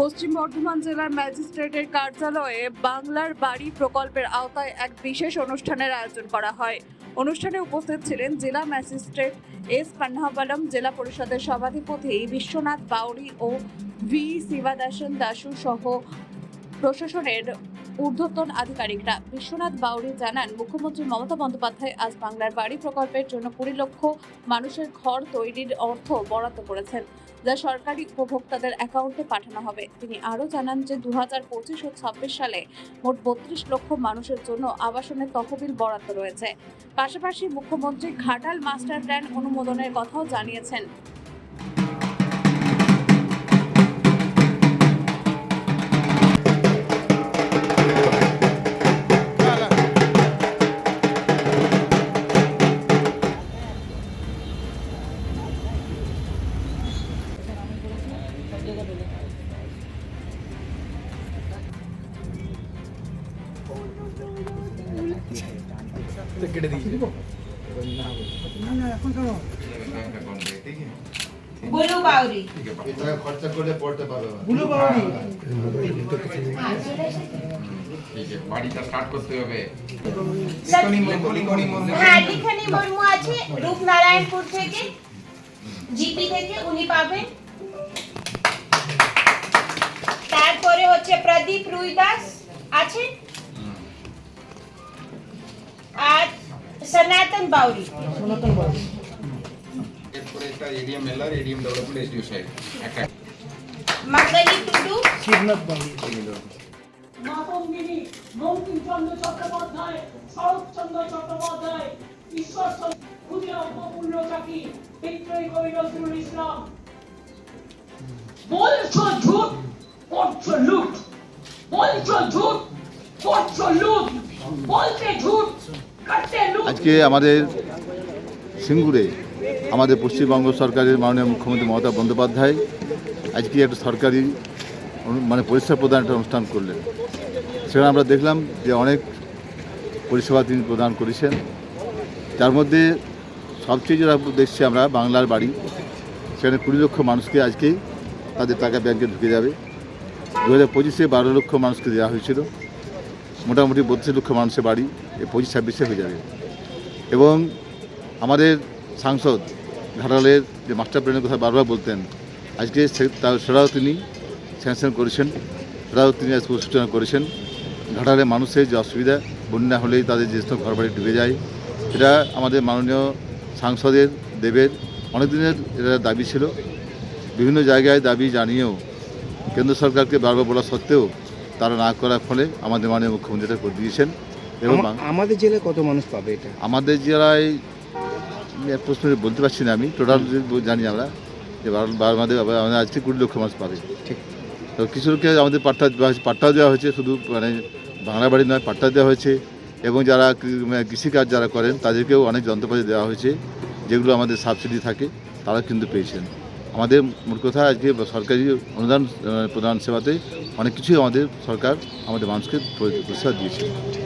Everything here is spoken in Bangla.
পশ্চিম বর্ধমান জেলার ম্যাজিস্ট্রেটের কার্যালয়ে বাংলার বাড়ি প্রকল্পের আওতায় এক বিশেষ অনুষ্ঠানের আয়োজন করা হয়। অনুষ্ঠানে উপস্থিত ছিলেন জেলা ম্যাজিস্ট্রেট এস পান্নাবালম জেলা পরিষদের সভাধিপতি বিশ্বনাথ বাউরি ও ভি শিবাদাসন দাসু সহ প্রশাসনের ঊর্ধ্বতন আধিকারিকরা। বিশ্বনাথ বাউরি জানান, মুখ্যমন্ত্রী মমতা বন্দ্যোপাধ্যায় আজ বাংলার বাড়ি প্রকল্পের জন্য কুড়ি লক্ষ মানুষের ঘর তৈরির অর্থ বরাদ্দ করেছেন। যা সরকারি উপভোক্তাদের অ্যাকাউন্টে পাঠানো হবে। তিনি আরও জানান যে দু হাজার পঁচিশ ও ছাব্বিশ সালে মোট বত্রিশ লক্ষ মানুষের জন্য আবাসনের তহবিল বরাদ্দ রয়েছে। পাশাপাশি মুখ্যমন্ত্রী ঘাটাল মাস্টার প্ল্যান অনুমোদনের কথাও জানিয়েছেন। তো কেটে দিয়েছি থেকে উনি পাবেন তারপরে হচ্ছে প্রদীপ রুইদাস আছেন টুডু শিবনাথ মাতঙ্গিনী বঙ্কিমচন্দ্র চট্টোপাধ্যায় শরৎচন্দ্র চট্টোপাধ্যায় ক্ষুদিরাম প্রফুল্ল চাকি বিক্রয় কবি নজরুল ইসলাম। বলছো ঝুট করছ লুট। বলছো ঝুট করছ লুট। বলতে ঝুট আজকে আমাদের সিঙ্গুরে আমাদের পশ্চিমবঙ্গ সরকারের মাননীয় মুখ্যমন্ত্রী মমতা বন্দ্যোপাধ্যায় আজকে একটা সরকারি মানে পরিষেবা প্রদান একটা অনুষ্ঠান করলেন। সেখানে আমরা দেখলাম যে অনেক পরিষেবা তিনি প্রদান করেছেন। তার মধ্যে সবচেয়ে যেটা দেখছি আমরা বাংলার বাড়ি, সেখানে কুড়ি লক্ষ মানুষকে আজকেই তাদের টাকা ব্যাংকে ঢুকে যাবে। দু হাজার পঁচিশে বারো লক্ষ মানুষকে দেওয়া হয়েছিল। মোটামুটি বত্রিশ লক্ষ মানুষের বাড়ি পঁচিশ ছাব্বিশে হয়ে যাবে। এবং আমাদের সাংসদ ঘাটালের যে মাস্টার প্ল্যানের কথা বারবার বলতেন, আজকে সেটাও তিনি স্যাংশন করেছেন, সেটাও তিনি আজকে সূচনা করেছেন। ঘাটালের মানুষের যে অসুবিধা, বন্যা হলেই তাদের যে সমস্ত ঘরবাড়ি ডুবে যায় এটা আমাদের মাননীয় সাংসদের, দেবের অনেক দিনের এটা দাবি ছিল। বিভিন্ন জায়গায় দাবি জানিয়েও কেন্দ্র সরকারকে বারবার বলা সত্ত্বেও তারা না করার ফলে আমাদের মাননীয় মুখ্যমন্ত্রী এটা করে দিয়েছেন এবং আমাদের জেলায় কত মানুষ পাবে এটা? আমাদের জেলায় প্রশ্ন বলতে পারছি না আমি। টোটাল জানি আমরা যে বারো- আমাদের আমাদের আজকে কুড়ি লক্ষ মানুষ পাবে। ঠিক। তো কিছু লোককে আমাদের পাট্টা পাট্টাও দেওয়া হয়েছে শুধু মানে বাংলা বাড়ি নয় পাট্টা দেওয়া হয়েছে এবং যারা মানে কৃষিকাজ যারা করেন তাদেরকেও অনেক যন্ত্রপাতি দেওয়া হয়েছে যেগুলো আমাদের সাবসিডি থাকে তারা কিন্তু পেয়েছেন। আমাদের মোট কথা আজকে সরকারি অনুদান প্রদান সেবাতে অনেক কিছুই আমাদের সরকার আমাদের মানুষকে পরি- দিয়েছে।